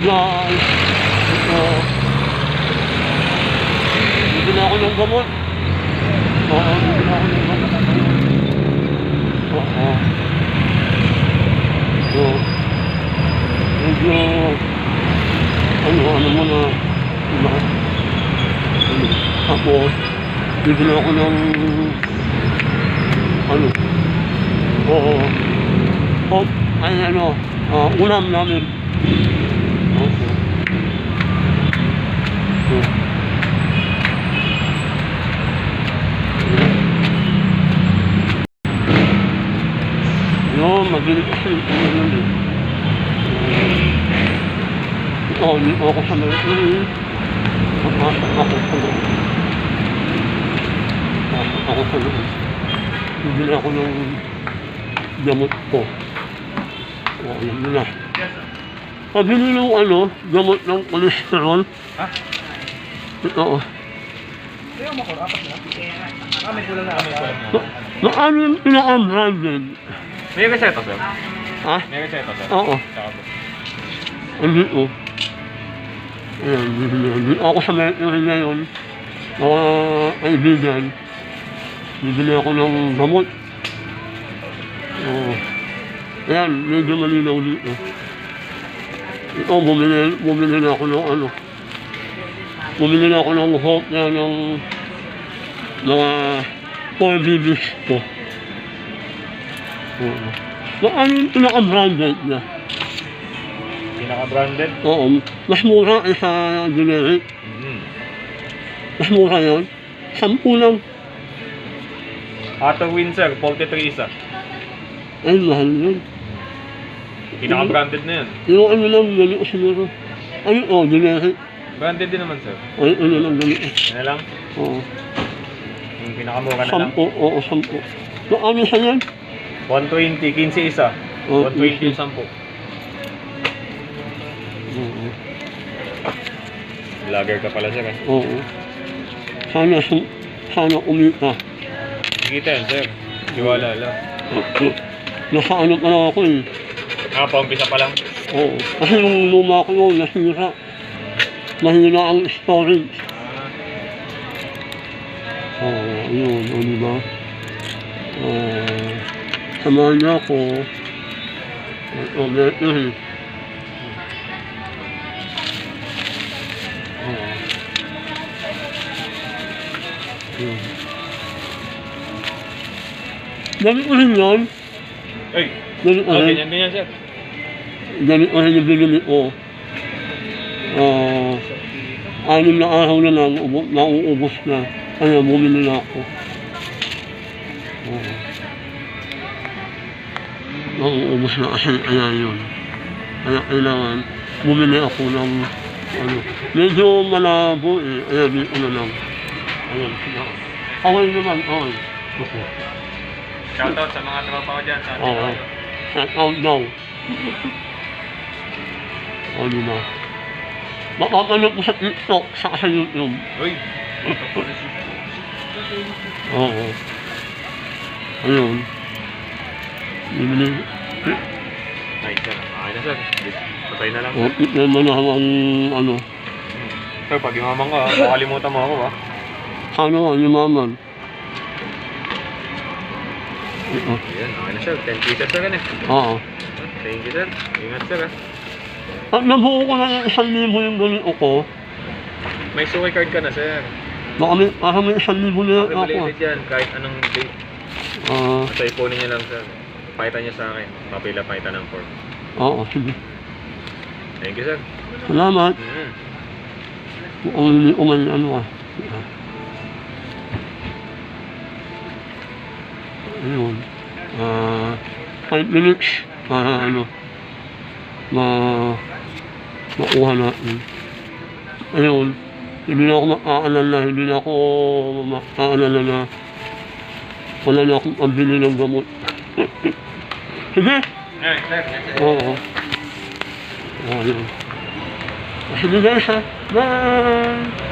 Yan. Ito. Bibili ako ng gamot. Oo, bibili ako ng gamot. Oo. So, medyo, ano, ano mo na, diba? Ano, tapos, bibili ako ng, ano, oo, oh, ay, ano, ah, ulam namin. So, Yun, mabilis kasi ito yun eh. Dito ako sa mga. Papasok ako sa loob. Ako sa loob. Bibili ako ng gamot ko. O, alam mo na. Pabili ng ano, gamot ng kolesterol. Ha? Oh. Ah, may kulang na. Ah, may kulang na. Na, na ano yung pinaka-branded? May reseta, sir. Ha? May reseta, sir. Oo. Hindi ko. Ayan, bibili. Bibili ako sa Mercury ngayon. Mga kaibigan. Bibili ako ng gamot. Oo. Ayan, medyo malinaw dito. Ito, bumili, bumili na ako ng ano. Bumili na ako ng hope na ng mga 4 BBs ko. Oo. Na ano yung pinaka-branded niya? Pinaka-branded. Oo, mas mura ay sa generic. Mm. Mas mura yun. Sampu lang. Ato Win, sir. 43 isa. Ay, mahal yun. Pinaka-branded na yun. Yung ano lang, gali ko siguro. Ano, oh, generic. Branded din naman, sir. Ay, ano lang, ko. Yan na lang. Oo. Yung pinakamura na lang. Sampu, oo, sampu. So, ano siya yan? 120, 15 isa. Oh, 120 yung 10. Oo. Vlogger ka pala, sir. eh. Oo. Sana, sum- sana umita. Kita yan, sir. Tiwala lang. Nasa ano pa lang ako eh. Ah, paumpisa pa lang. Oo. Kasi yung luma ko yun, nasira. Mahina ang storage. Ah, Oo, yun, o diba? Uh, samahan niya ako. O, Mercury. Oo. Yun. Dami ko rin yun. Ay! Dami ko Oh, rin. ganyan, ganyan, sir. Dami ko rin yung binili ko. Ah, anim na araw na lang, ubo, nauubos na. Kaya bumili na ako. Oo. Nauubos na kasi kaya yun. Kaya kailangan bumili ako ng ano. Medyo malabo eh. Kaya di na lang. Ayan. Okay naman, okay. Okay. Shoutout sa mga tropa ko dyan. Sa Oo. Shout out daw. O, di ba? Makapanood ko sa TikTok, saka sa YouTube. Uy! Oo. Ayun. Bibili. Nice, sir. Okay na, sir. Patay na lang. O, tignan mo na ang ano. Sir, pag yumaman ka, makalimutan mo ako. Sana nga, yumaman. Oo. Ayan, okay na, sir. 10 pieces, sir, eh. Oo. Thank you, sir. Ingat, sir, ah. At nabuo ko na yung isang libo yung ganito ko. May suki card ka na, sir. Baka may, baka may isang libo na ako. Regulated yan, kahit anong date. Ah, Basta ipunin niya lang, sir. Pakita niya sa akin. Papila pakita ng form. oo, sige. Thank you, sir. Salamat. Mm. Mukhang hindi ko man ano ah. Ayun. Ah, 5 minutes para ano, ma makuha natin. Ayun. Hindi na ako makaalala, hindi na ako makaalala na wala na akong pambili ng gamot. Sige. Oo. Ayun. Sige guys ha. Bye!